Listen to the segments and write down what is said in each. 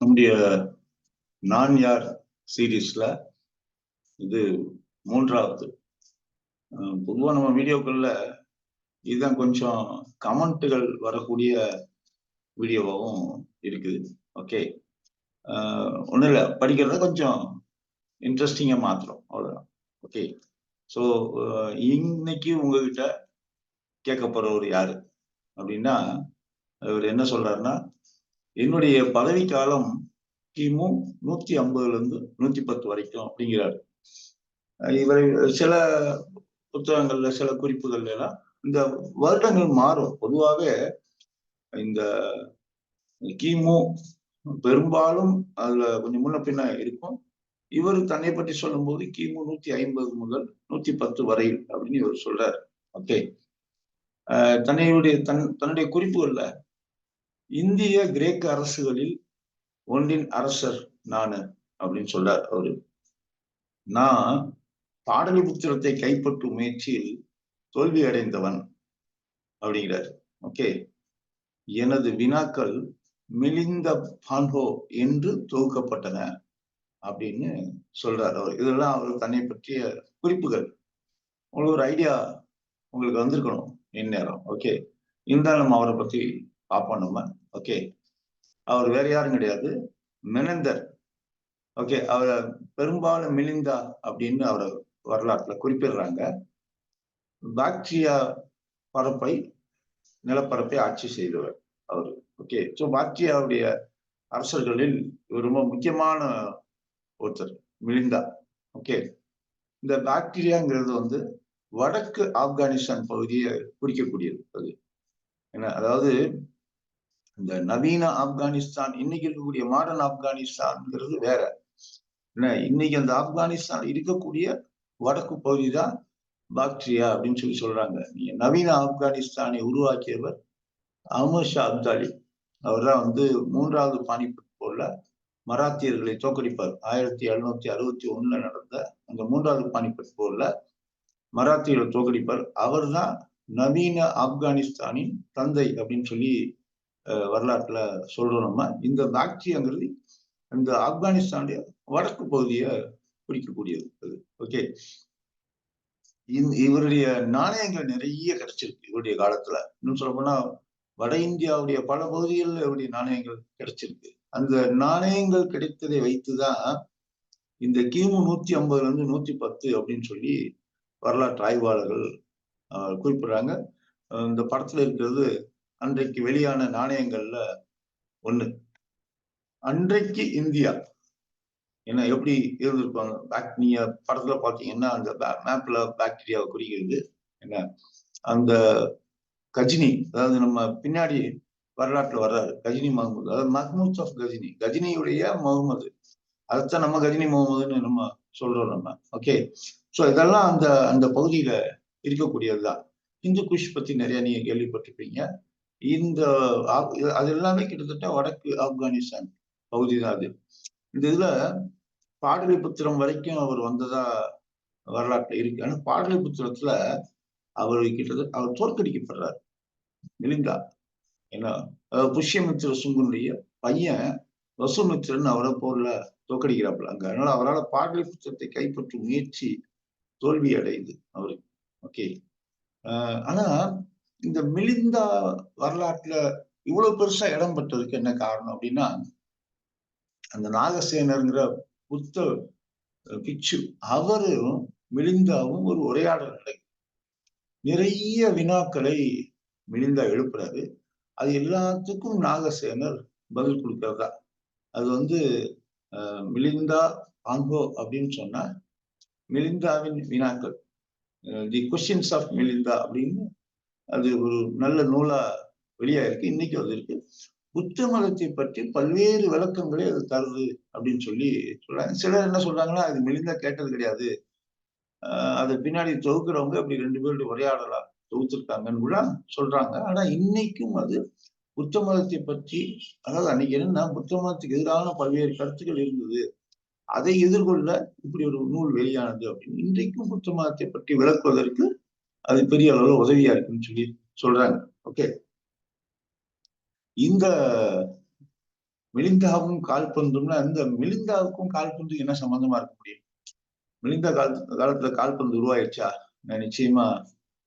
நம்முடைய நான் யார் சீரீஸ்ல இது மூன்றாவது. பொதுவாக நம்ம வீடியோக்கள்ல இதுதான் கொஞ்சம் கமெண்ட்டுகள் வரக்கூடிய வீடியோவாகவும் இருக்குது. ஓகே. ஒன்றும் இல்லை. படிக்கிறத கொஞ்சம் இன்ட்ரெஸ்டிங்காக மாத்திரம் அவ்வளோதான் ஓகே. ஸோ இன்னைக்கு உங்ககிட்ட கேட்க போகிறவர் யாரு? அப்படின்னா அவர் என்ன சொல்றாருன்னா என்னுடைய பதவி காலம் கிமு நூத்தி ஐம்பதுல இருந்து நூத்தி பத்து வரைக்கும் அப்படிங்கிறாரு. இவரை சில புத்தகங்கள்ல சில குறிப்புகள்ல எல்லாம் இந்த வருடங்கள் மாறும். பொதுவாகவே இந்த கிமு பெரும்பாலும் அதுல கொஞ்சம் முன்ன பின்ன இருக்கும். இவர் தன்னை பற்றி சொல்லும் போது கிமு நூத்தி ஐம்பது முதல் நூத்தி பத்து வரையில் அப்படின்னு இவர் சொல்றாரு. ஓகே. தன்னையுடைய தன் தன்னுடைய குறிப்புகள்ல இந்திய கிரேக்க அரசுகளில் ஒன்றின் அரசர் நானு அப்படின்னு சொல்றார் அவரு. நான் பாடலிபுத்திரத்தை கைப்பற்றும் முயற்சியில் தோல்வி அடைந்தவன் அப்படிங்கிறார். ஓகே. எனது வினாக்கள் மிலிந்த பான்ஹோ என்று தொகுக்கப்பட்டன அப்படின்னு சொல்றார் அவர். இதெல்லாம் அவர் தன்னை பற்றிய குறிப்புகள். உங்களுக்கு ஒரு ஐடியா உங்களுக்கு வந்திருக்கணும் இந்நேரம். ஓகே. இருந்தாலும் அவரை பத்தி பார்ப்போம் நம்ம. ஓகே அவர் வேற யாரும் கிடையாது. மெனந்தர் ஓகே அவரை பெரும்பாலும் மிலிந்தா அப்படின்னு அவரை வரலாற்றுல குறிப்பிடுறாங்க. பாக்டீரியா பரப்பை நிலப்பரப்பை ஆட்சி செய்தவர் அவர். ஓகே ஸோ பாக்டீரியாவுடைய அரசர்களில் ரொம்ப முக்கியமான ஒருத்தர் மிலிந்தா. ஓகே இந்த பாக்டீரியாங்கிறது வந்து வடக்கு ஆப்கானிஸ்தான் பகுதியை குறிக்கக்கூடியது அது. என்ன அதாவது இந்த நவீன ஆப்கானிஸ்தான் இன்னைக்கு இருக்கக்கூடிய மாடர்ன் ஆப்கானிஸ்தான்ங்கிறது வேற. என்ன இன்னைக்கு அந்த ஆப்கானிஸ்தான் இருக்கக்கூடிய வடக்கு பகுதி தான் பாக்டீரியா அப்படின்னு சொல்லி சொல்றாங்க. நீங்க நவீன ஆப்கானிஸ்தானை உருவாக்கியவர் அஹமது ஷா அப்தாலி. அவர் தான் வந்து மூன்றாவது பானிபட் போல மராத்தியர்களை தோக்கடிப்பார் ஆயிரத்தி எழுநூத்தி அறுபத்தி ஒண்ணுல நடந்த அந்த மூன்றாவது பானிபட் போர்ல மராத்தியர்களை தோக்கடிப்பார் அவர் தான் நவீன ஆப்கானிஸ்தானின் தந்தை அப்படின்னு சொல்லி வரலாற்றுல சொல்றோம் நம்ம. இந்த பாக்டீரியாங்கிறது இந்த ஆப்கானிஸ்தானுடைய வடக்கு பகுதியை குறிக்கக்கூடியது அது. ஓகே இவருடைய நாணயங்கள் நிறைய கிடைச்சிருக்கு இவருடைய காலத்துல. இன்னும் சொல்ல போனா வட இந்தியாவுடைய பல பகுதிகளில் இவருடைய நாணயங்கள் கிடைச்சிருக்கு. அந்த நாணயங்கள் கிடைத்ததை வைத்துதான் இந்த கிமு நூத்தி ஐம்பதுல இருந்து நூத்தி பத்து அப்படின்னு சொல்லி வரலாற்று ஆய்வாளர்கள் குறிப்பிடுறாங்க. இந்த படத்துல இருக்கிறது அன்றைக்கு வெளியான நாணயங்கள்ல ஒண்ணு. அன்றைக்கு இந்தியா. என்ன எப்படி இருந்திருப்பாங்க? பேக் நீங்க படத்துல பாத்தீங்கன்னா அந்த மேப்ல பாக்டீரியாவை குறிக்கிறது என்ன? அந்த கஜினி அதாவது நம்ம பின்னாடி வரலாற்றுல வர்றாரு கஜினி முகமது. அதாவது மஹமூத் ஆஃப் கஜினி கஜினியுடைய முகமது. அதுதான் நம்ம கஜினி முகமதுன்னு நம்ம சொல்றோம் நம்ம. ஓகே ஸோ இதெல்லாம் அந்த அந்த பகுதியில இருக்கக்கூடியதுதான். இந்து குஷ் பத்தி நிறைய நீங்க கேள்விப்பட்டிருப்பீங்க. இந்த அது எல்லாமே கிட்டத்தட்ட வடக்கு ஆப்கானிஸ்தான் பகுதி தான் அது. இந்த இதுல பாடலிபுத்திரம் வரைக்கும் அவர் வந்ததா வரலாற்றுல இருக்கு. ஆனா பாடலிபுத்திரத்துல அவர் கிட்டத்தட்ட அவர் தோற்கடிக்கப்படுறார். மிலிங்கா ஏன்னா புஷ்யமித்ர சுங்கனுடைய பையன் வசுமித்ரன் அவரை போர்ல தோற்கடிக்கிறாப்புல. அங்க அதனால அவரால் பாடலிபுத்திரத்தை கைப்பற்றும் முயற்சி தோல்வி அடையுது அவருக்கு. ஓகே. ஆனா இந்த மிலிந்தா வரலாற்றுல இவ்வளவு பெருசா இடம் பெற்றதுக்கு என்ன காரணம் அப்படின்னா அந்த நாகசேனருங்கிற புத்த பிச்சு அவரும் மிலிந்தாவும் ஒரு உரையாடல் நிலை நிறைய வினாக்களை மிலிந்தா எழுப்புறாரு. அது எல்லாத்துக்கும் நாகசேனர் பதில் கொடுக்கறதா. அது வந்து மிலிந்தா ஆங்கோ அப்படின்னு சொன்னா மிலிந்தாவின் வினாக்கள் தி கொஸ்டின்ஸ் ஆஃப் மிலிந்தா அப்படின்னு அது ஒரு நல்ல நூலா வெளியா இருக்கு இன்னைக்கு அது இருக்கு. புத்த மதத்தை பற்றி பல்வேறு விளக்கங்களை அது தருது அப்படின்னு சொல்லி சொல்றாங்க. சிலர் என்ன சொல்றாங்கன்னா அது மெலிந்தா கேட்டது கிடையாது. அது பின்னாடி தொகுக்கிறவங்க அப்படி ரெண்டு பேருடைய உரையாடலா தொகுத்திருக்காங்கன்னு கூட சொல்றாங்க. ஆனா இன்னைக்கும் அது புத்த மதத்தை பற்றி அதாவது அன்னைக்கு என்னன்னா புத்த மதத்துக்கு எதிரான பல்வேறு கருத்துக்கள் இருந்தது. அதை எதிர்கொள்ள இப்படி ஒரு நூல் வெளியானது அப்படின்னு. இன்றைக்கும் புத்த மதத்தை பற்றி விளக்குவதற்கு அது பெரிய அளவுல உதவியா இருக்குன்னு சொல்லி சொல்றாங்க. ஓகே இந்த மிலிந்தாவும் கால்பந்தும்னா இந்த மிலிந்தாவுக்கும் கால்பந்து என்ன சம்பந்தமா இருக்க முடியும்? மிலிந்தா கால காலத்துல கால்பந்து உருவாயிடுச்சா நான் நிச்சயமா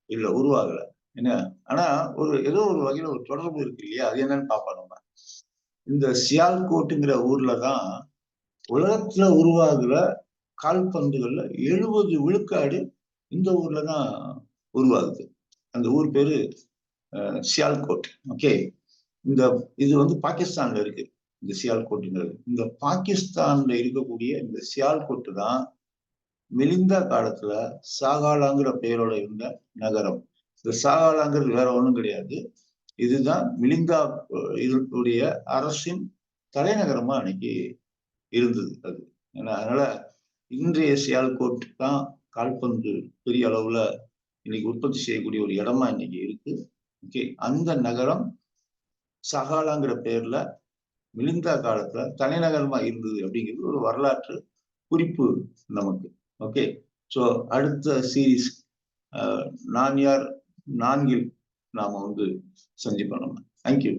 இல்ல உருவாகல. என்ன? ஆனா ஒரு ஏதோ ஒரு வகையில ஒரு தொடர்பு இருக்கு இல்லையா? அது என்னன்னு பாப்பா நம்ம. இந்த சியால்கோட்டுங்கிற ஊர்ல தான் உலகத்துல உருவாகிற கால்பந்துகள்ல எழுபது விழுக்காடு இந்த ஊர்ல தான் உருவாகுது. அந்த ஊர் பேரு சியால்கோட். ஓகே? இந்த இது வந்து பாகிஸ்தான்ல இருக்கு இந்த சியால்கோட்டுங்கிறது. இந்த பாகிஸ்தான்ல இருக்கக்கூடிய இந்த சியால்கோட்டு தான் மெலிந்தா காலத்துல சாகாலாங்கிற பெயரோட இருந்த நகரம். இந்த சாகாலாங்கிறது வேற ஒன்றும் கிடையாது. இதுதான் மிலிந்தா இதனுடைய அரசின் தலைநகரமா அன்னைக்கு இருந்தது அது. ஏன்னா அதனால இன்றைய சியால்கோட் தான் கால்பந்து பெரிய அளவுல இன்னைக்கு உற்பத்தி செய்யக்கூடிய ஒரு இடமா இன்னைக்கு இருக்கு. ஓகே அந்த நகரம் சகாலாங்கிற பேர்ல மிலிந்தா காலத்துல தலைநகரமா இருந்தது அப்படிங்கிறது ஒரு வரலாற்று குறிப்பு நமக்கு. ஓகே ஸோ அடுத்த சீரீஸ் நான் யார்? நான்கில் நாம வந்து சந்திப்போம் நம்ம. தேங்க்யூ